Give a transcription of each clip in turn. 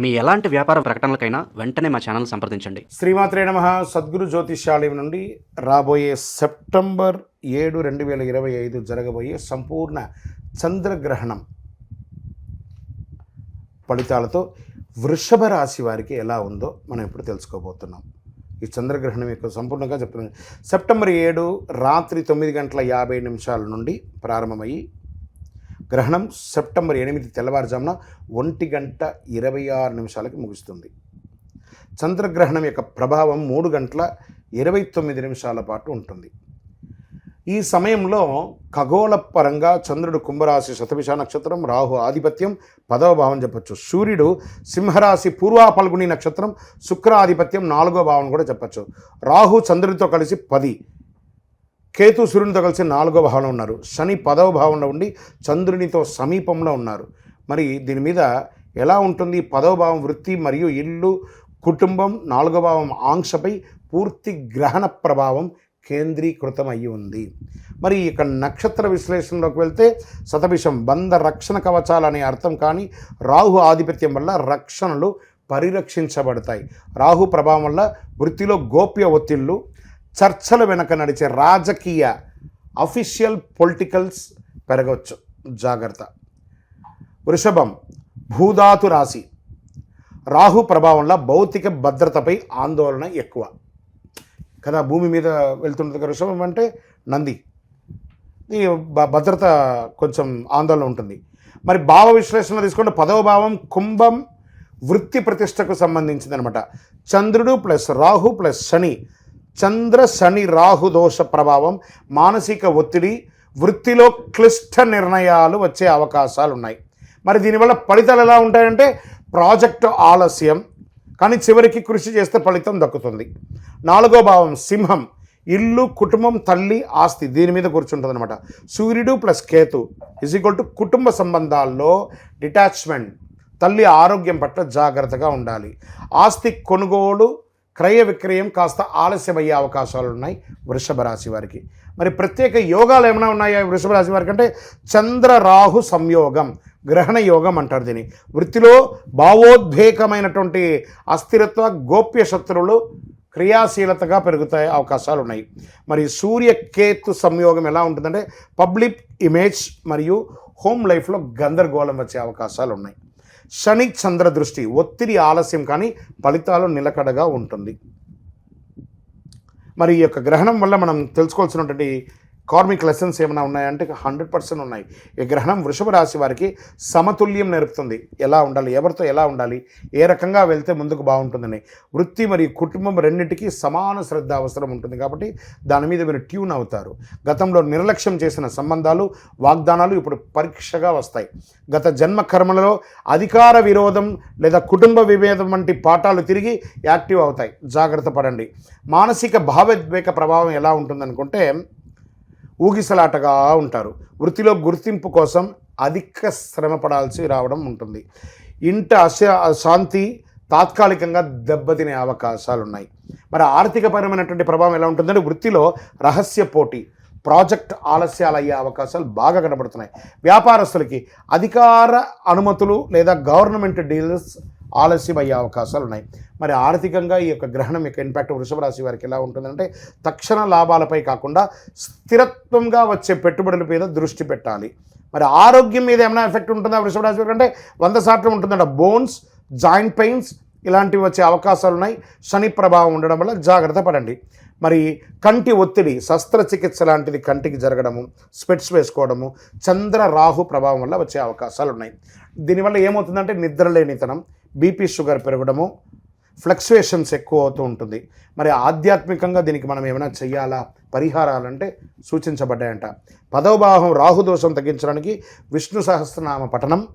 మీ ఎలాంటి వ్యాపార ప్రకటనలకైనా వెంటనే మా ఛానల్ సంప్రదించండి. శ్రీమాత్రే నమ. సద్గురు జ్యోతిష్యాలయం నుండి రాబోయే సెప్టెంబర్ ఏడు రెండు వేల ఇరవై ఐదు జరగబోయే సంపూర్ణ చంద్రగ్రహణం ఫలితాలతో వృషభ రాశి వారికి ఎలా ఉందో మనం ఇప్పుడు తెలుసుకోబోతున్నాం. ఈ చంద్రగ్రహణం యొక్క సంపూర్ణంగా చెప్తున్నాను. సెప్టెంబర్ ఏడు రాత్రి తొమ్మిది గంటల యాభై నిమిషాల నుండి ప్రారంభమయ్యి గ్రహణం సెప్టెంబర్ ఎనిమిది తెల్లవారుజామున ఒంటి గంట ఇరవై ఆరు నిమిషాలకి ముగుస్తుంది. చంద్రగ్రహణం యొక్క ప్రభావం మూడు గంటల ఇరవై తొమ్మిది నిమిషాల పాటు ఉంటుంది. ఈ సమయంలో ఖగోళ పరంగా చంద్రుడు కుంభరాశి శతభిష నక్షత్రం రాహు ఆధిపత్యం పదవ భావం చెప్పచ్చు. సూర్యుడు సింహరాశి పూర్వ పల్గుని నక్షత్రం శుక్ర ఆధిపత్యం నాలుగో భావం కూడా చెప్పచ్చు. రాహు చంద్రుడితో కలిసి పది కేతు సూర్యునితో కలిసి నాలుగో భావంలో ఉన్నారు. శని పదవ భావంలో ఉండి చంద్రునితో సమీపంలో ఉన్నారు. మరి దీని మీద ఎలా ఉంటుంది? పదవ భావం వృత్తి మరియు ఇల్లు కుటుంబం నాలుగో భావం ఆంక్షపై పూర్తి గ్రహణ ప్రభావం కేంద్రీకృతం అయి ఉంది. మరి ఇక నక్షత్ర విశ్లేషణలోకి వెళ్తే శతభిషం బంధ రక్షణ కవచాలు అనే అర్థం కానీ రాహు ఆధిపత్యం వల్ల రక్షణలు పరిరక్షించబడతాయి. రాహు ప్రభావం వల్ల వృత్తిలో గోప్య ఒత్తిళ్ళు చర్చల వెనక నడిచే రాజకీయ అఫీషియల్ పొలిటికల్స్ పెరగవచ్చు. జాగ్రత్త. వృషభం భూధాతు రాశి. రాహు ప్రభావంలో భౌతిక భద్రతపై ఆందోళన ఎక్కువ. కదా భూమి మీద వెళ్తున్నది వృషభం అంటే? నంది. భద్రత కొంచెం ఆందోళన ఉంటుంది. మరి భావ విశ్లేషణ తీసుకుంటే పదవ భావం కుంభం వృత్తి ప్రతిష్టకు సంబంధించింది అనమాట చంద్రుడు ప్లస్ రాహు ప్లస్ శని చంద్ర శని రాహు దోష ప్రభావం మానసిక ఒత్తిడి వృత్తిలో క్లిష్ట నిర్ణయాలు వచ్చే అవకాశాలు ఉన్నాయి మరి దీనివల్ల ఫలితాలు ఎలా ఉంటాయంటే ప్రాజెక్టు ఆలస్యం కానీ చివరికి కృషి చేస్తే ఫలితం దక్కుతుంది. నాలుగో భావం సింహం ఇల్లు కుటుంబం తల్లి ఆస్తి దీని మీద కూర్చుంటుంది అనమాట సూర్యుడు plus Ketu is equal to కుటుంబ సంబంధాల్లో డిటాచ్మెంట్ తల్లి ఆరోగ్యం పట్ల జాగ్రత్తగా ఉండాలి. ఆస్తి కొనుగోలు క్రయ విక్రయం కాస్త ఆలస్యమయ్యే అవకాశాలు ఉన్నాయి వృషభ రాశి వారికి. మరి ప్రత్యేక యోగాలు ఏమైనా ఉన్నాయా వృషభ రాశి వారికి? అంటే చంద్ర రాహు సంయోగం గ్రహణ యోగం అంటారు దీన్ని. వృత్తిలో భావోద్వేగమైనటువంటి అస్థిరత్వ గోప్య శత్రువులు క్రియాశీలతగా పెరుగుతాయి అవకాశాలు ఉన్నాయి మరి సూర్యకేతు సంయోగం ఎలా ఉంటుందంటే పబ్లిక్ ఇమేజ్ మరియు హోమ్ లైఫ్లో గందరగోళం వచ్చే అవకాశాలు ఉన్నాయి శని చంద్ర దృష్టి ఒత్తిడి ఆలస్యం కానీ ఫలితాలు నిలకడగా ఉంటుంది. మరి ఈ యొక్క గ్రహణం వల్ల మనం తెలుసుకోవాల్సినటువంటి కార్మిక్ లెసన్స్ ఏమైనా ఉన్నాయంటే హండ్రెడ్ పర్సెంట్ ఉన్నాయి. ఈ గ్రహణం వృషభ రాశి వారికి సమతుల్యం నేర్పుతుంది. ఎలా ఉండాలి? ఎవరితో ఎలా ఉండాలి? ఏ రకంగా వెళ్తే ముందుకు బాగుంటుందని. వృత్తి మరియు కుటుంబం రెండింటికి సమాన శ్రద్ధ అవసరం ఉంటుంది కాబట్టి దాని మీద మీరు ట్యూన్ అవుతారు. గతంలో నిర్లక్ష్యం చేసిన సంబంధాలు వాగ్దానాలు ఇప్పుడు పరీక్షగా వస్తాయి. గత జన్మ కర్మలలో అధికార విరోధం లేదా కుటుంబ విభేదం వంటి పాఠాలు తిరిగి యాక్టివ్ అవుతాయి. జాగ్రత్త పడండి. మానసిక భావోద్వేగ ప్రభావం ఎలా ఉంటుందనుకుంటే ఊగిసలాటగా ఉంటారు. వృత్తిలో గుర్తింపు కోసం అధిక శ్రమ పడాల్సి రావడం ఉంటుంది. ఇంట అశ శాంతి తాత్కాలికంగా దెబ్బతినే అవకాశాలు ఉన్నాయి మరి ఆర్థికపరమైనటువంటి ప్రభావం ఎలా ఉంటుందంటే వృత్తిలో రహస్య పోటీ ప్రాజెక్ట్ ఆలస్యాలు అయ్యే అవకాశాలు బాగా కనబడుతున్నాయి. వ్యాపారస్తులకి అధికార అనుమతులు లేదా గవర్నమెంట్ డీల్స్ ఆలస్యం అయ్యే అవకాశాలు ఉన్నాయి మరి ఆర్థికంగా ఈ యొక్క గ్రహణం యొక్క ఇంపాక్ట్ వృషభ రాశి వారికి ఎలా ఉంటుందంటే తక్షణ లాభాలపై కాకుండా స్థిరత్వంగా వచ్చే పెట్టుబడుల మీద దృష్టి పెట్టాలి. మరి ఆరోగ్యం మీద ఏమైనా ఎఫెక్ట్ ఉంటుందా వృషభ రాశి వారికి? అంటే వంద శాతం ఉంటుందంట. బోన్స్ జాయింట్ పెయిన్స్ ఇలాంటివి వచ్చే అవకాశాలు ఉన్నాయి శని ప్రభావం ఉండడం వల్ల జాగ్రత్త పడండి. మరి కంటి ఒత్తిడి శస్త్రచికిత్స లాంటిది కంటికి జరగడము స్పెట్స్ వేసుకోవడము చంద్ర రాహు ప్రభావం వల్ల వచ్చే అవకాశాలు ఉన్నాయి దీనివల్ల ఏమవుతుందంటే నిద్రలేనితనం బీపీ షుగర్ పెరగడము ఫ్లక్చుయేషన్స్ ఎక్కువ అవుతూ ఉంటుంది. మరి ఆధ్యాత్మికంగా దీనికి మనం ఏమైనా చేయాలా పరిహారాలంటే సూచించబడ్డాయంట. పదవ భావం రాహుదోషం తగ్గించడానికి విష్ణు సహస్రనామ పఠనం.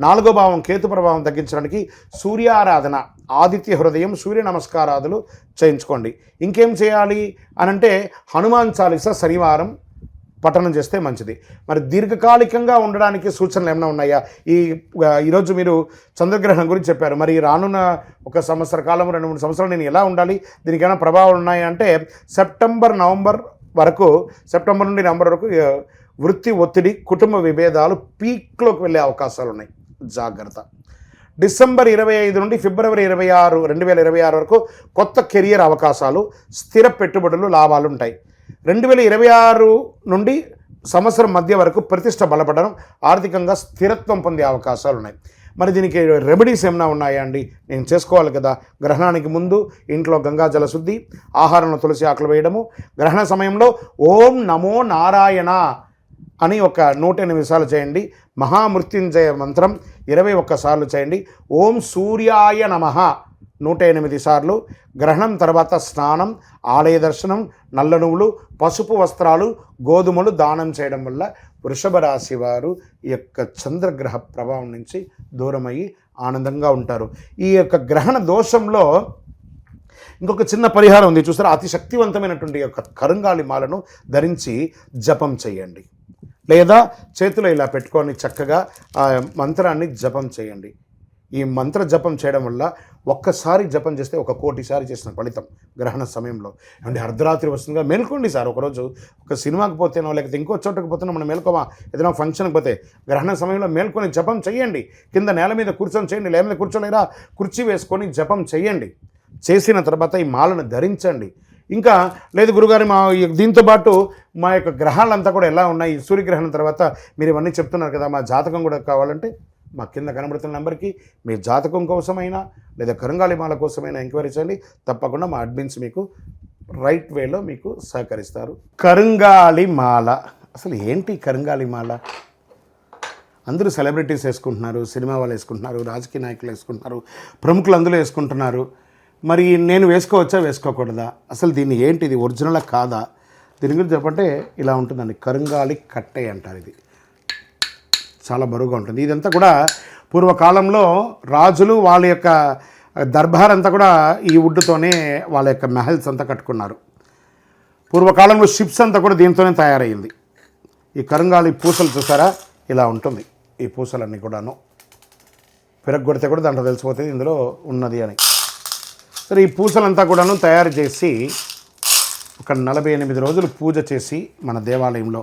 నాలుగో భావం కేతు ప్రభావం తగ్గించడానికి సూర్యారాధన ఆదిత్య హృదయం సూర్య నమస్కారాదులు చేయించుకోండి. ఇంకేం చేయాలి అనంటే హనుమాన్ చాలీస శనివారం పఠనం చేస్తే మంచిది. మరి దీర్ఘకాలికంగా ఉండడానికి సూచనలు ఏమైనా ఉన్నాయా? ఈ ఈరోజు మీరు చంద్రగ్రహణం గురించి చెప్పారు. మరి రానున్న ఒక సంవత్సర కాలం రెండు మూడు సంవత్సరాలు నేను ఎలా ఉండాలి? దీనికి ఏమైనా ప్రభావాలు ఉన్నాయా అంటే సెప్టెంబర్ నవంబర్ వరకు సెప్టెంబర్ నుండి నవంబర్ వరకు వృత్తి ఒత్తిడి కుటుంబ విభేదాలు పీక్లోకి వెళ్ళే అవకాశాలు ఉన్నాయి. జాగ్రత్త. డిసెంబర్ ఇరవై ఐదు నుండి ఫిబ్రవరి ఇరవై ఆరు రెండు వేల ఇరవై ఆరు వరకు కొత్త కెరియర్ అవకాశాలు స్థిర పెట్టుబడులు లాభాలు ఉంటాయి. రెండు వేల ఇరవై ఆరు నుండి సంవత్సరం మధ్య వరకు ప్రతిష్ట బలపడడం ఆర్థికంగా స్థిరత్వం పొందే అవకాశాలు ఉన్నాయి. మరి దీనికి రెమెడీస్ ఏమైనా ఉన్నాయా అండి? నేను చేసుకోవాలి కదా. గ్రహణానికి ముందు ఇంట్లో గంగాజల శుద్ధి ఆహారంలో తులసి ఆకులు వేయడము గ్రహణ సమయంలో ఓం నమో నారాయణ అని ఒక నూట ఎనిమిది సార్లు చేయండి. మహామృత్యుంజయ మంత్రం ఇరవై ఒక్కసార్లు చేయండి. ఓం సూర్యాయ నమః. నూట ఎనిమిది సార్లు గ్రహణం తర్వాత స్నానం ఆలయ దర్శనం నల్ల నువ్వులు పసుపు వస్త్రాలు గోధుమలు దానం చేయడం వల్ల వృషభ రాశి వారు ఈ యొక్క చంద్రగ్రహ ప్రభావం నుంచి దూరమయ్యి ఆనందంగా ఉంటారు. ఈ యొక్క గ్రహణ దోషంలో ఇంకొక చిన్న పరిహారం ఉంది. చూసారా? అతి శక్తివంతమైనటువంటి యొక్క కరుంగాలి మాలను ధరించి జపం చేయండి. లేదా చేతిలో ఇలా పెట్టుకొని చక్కగా ఆ మంత్రాన్ని జపం చేయండి. ఈ మంత్ర జపం చేయడం వల్ల ఒక్కసారి జపం చేస్తే ఒక కోటిసారి చేసిన ఫలితం గ్రహణ సమయంలో. అంటే అర్ధరాత్రి వస్తుందిగా మేల్కోండి సార్. ఒకరోజు ఒక సినిమాకి పోతేనో లేకపోతే ఇంకో చోటకి పోతేనో మనం మేల్కోమా? ఏదైనా ఫంక్షన్కి పోతే గ్రహణ సమయంలో మేల్కొని జపం చేయండి కింద నేల మీద కూర్చొని చేయండి నేల మీద కూర్చోలేరా? కుర్చీ వేసుకొని జపం చేయండి చేసిన తర్వాత ఈ మాలను ధరించండి. ఇంకా లేదు గురుగారు మా దీంతో పాటు మా యొక్క గ్రహాలంతా కూడా ఎలా ఉన్నాయి? సూర్యగ్రహణం తర్వాత మీరు ఇవన్నీ చెప్తున్నారు కదా మా జాతకం కూడా కావాలంటే మా కింద కనబడుతున్న నెంబర్కి మీ జాతకం కోసమైనా లేదా కరుంగాలిమాల కోసమైనా ఎంక్వైరీ చేయండి. తప్పకుండా మా అడ్మిన్స్ మీకు రైట్ వేలో మీకు సహకరిస్తారు. కరుంగాలిమాల. అసలు ఏంటి కరుంగాలిమాల? అందరూ సెలబ్రిటీస్ వేసుకుంటున్నారు సినిమా వాళ్ళు వేసుకుంటున్నారు రాజకీయ నాయకులు వేసుకుంటున్నారు ప్రముఖులు అందులో వేసుకుంటున్నారు. మరి నేను వేసుకోవచ్చా వేసుకోకూడదా? అసలు దీన్ని ఏంటి ఇది ఒరిజినలా కాదా? దీని గురించి చెప్పంటే ఇలా ఉంటుందండి కరుంగాలి కట్టే అంటారు ఇది. చాలా బరువుగా ఉంటుంది. ఇదంతా కూడా పూర్వకాలంలో రాజులు వాళ్ళ యొక్క దర్బార్ అంతా కూడా ఈ వుడ్తోనే వాళ్ళ యొక్క మెహల్స్ అంతా కట్టుకున్నారు. పూర్వకాలంలో షిప్స్ అంతా కూడా దీంతోనే తయారయ్యింది. ఈ కరుంగాలి పూసలు చూసారా? ఇలా ఉంటుంది ఈ పూసలన్నీ కూడాను. పిరగొడితే కూడా దాంట్లో తెలిసిపోతుంది ఇందులో ఉన్నది అని. సరే ఈ పూసలంతా కూడాను తయారు చేసి ఒక నలభై ఎనిమిది రోజులు పూజ చేసి మన దేవాలయంలో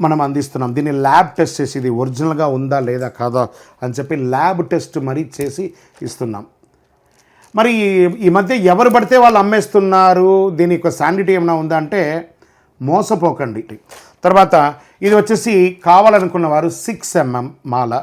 మనం అందిస్తున్నాం. దీన్ని ల్యాబ్ టెస్ట్ చేసి ఇది ఒరిజినల్గా ఉందా లేదా కాదా అని చెప్పి ల్యాబ్ టెస్ట్ మరీ చేసి ఇస్తున్నాం. మరి ఈ- ఈ మధ్య ఎవరు పడితే వాళ్ళు అమ్మేస్తున్నారు? దీని యొక్క శాండిటీ ఏమైనా ఉందా అంటే మోసపోకండి. తర్వాత ఇది వచ్చేసి కావాలనుకున్న వారు సిక్స్ ఎంఎం మాల.